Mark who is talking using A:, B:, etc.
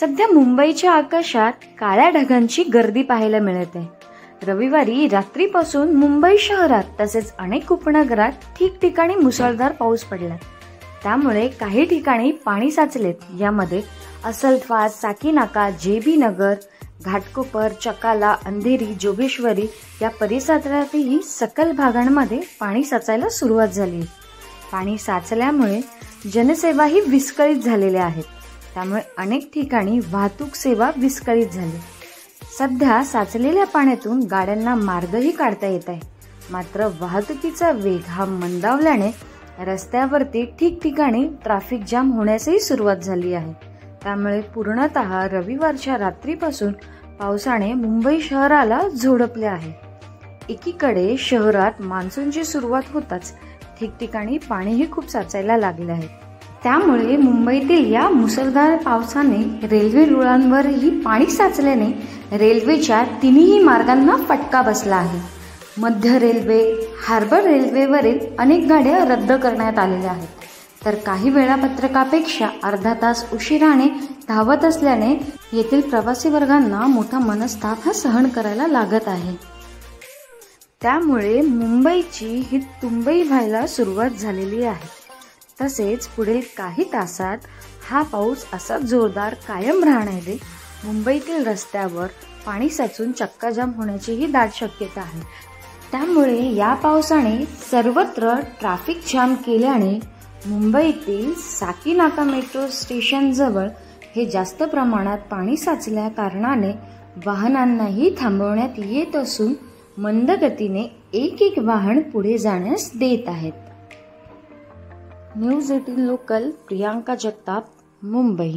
A: सध्या मुंबईच्या आकाशात काळ्या ढगांची गर्दी पाहायला मिळते. रविवारी रात्रीपासून मुंबई शहरात तसेच अनेक उपनगरात ठिकठिकाणी मुसळधार पाऊस पडला. त्यामुळे काही ठिकाणी पाणी साचलेत. यामध्ये असलफा साकीनाका जेबी नगर घाटकोपर चकाला अंधेरी जोगेश्वरी या परिसरातही सकल भागांमध्ये पाणी साचायला सुरुवात झाली. पाणी साचल्यामुळे जनसेवाही विस्कळीत झालेल्या आहेत. त्यामुळे अनेक ठिकाणी वाहतूक सेवा विस्कळीत झाली. सध्या साचलेल्या पाण्यातून गाड्यांना मार्गही काढता येत आहे. मात्र वाहतुकीचा वेग हा मंदावल्याने रस्त्यावरती ठिकठिकाणी ट्रॅफिक जाम होण्यासही सुरुवात झाली आहे. त्यामुळे पूर्णतः रविवारच्या रात्रीपासून पावसाने मुंबई शहराला झोडपले आहे. एकीकडे शहरात मान्सूनची सुरुवात होताच ठिकठिकाणी पाणीही खूप साचायला लागले आहे. त्यामुळे मुंबईतील या मुसळधार पावसाने रेल्वे रुळांवरही पाणी साचल्याने रेल्वेच्या तिन्ही मार्गांना फटका बसला आहे. मध्य रेल्वे हार्बर रेल्वेवरील अनेक गाड्या रद्द करण्यात आलेल्या आहेत. तर काही वेळापत्रकापेक्षा अर्धा तास उशिराने धावत असल्याने येथील प्रवासी वर्गांना मोठा मनस्ताप हा सहन करायला लागत आहे. त्यामुळे मुंबईची ही तुंबई व्हायला सुरुवात झालेली आहे. तसेच पुढील काही तासात हा पाऊस असा जोरदार कायम राहण्याने मुंबईतील रस्त्यावर पाणी साचून चक्काजाम होण्याचीही दाट शक्यता आहे. त्यामुळे या पावसाने सर्वत्र ट्रॅफिक जाम केल्याने मुंबईतील साकीनाका मेट्रो स्टेशनजवळ हे जास्त प्रमाणात पाणी साचल्या कारणाने वाहनांनाही थांबवण्यात येत असून मंद गतीने एक एक वाहन पुढे जाण्यास देत आहेत. News eighteen local Priyanka Jagtap Mumbai.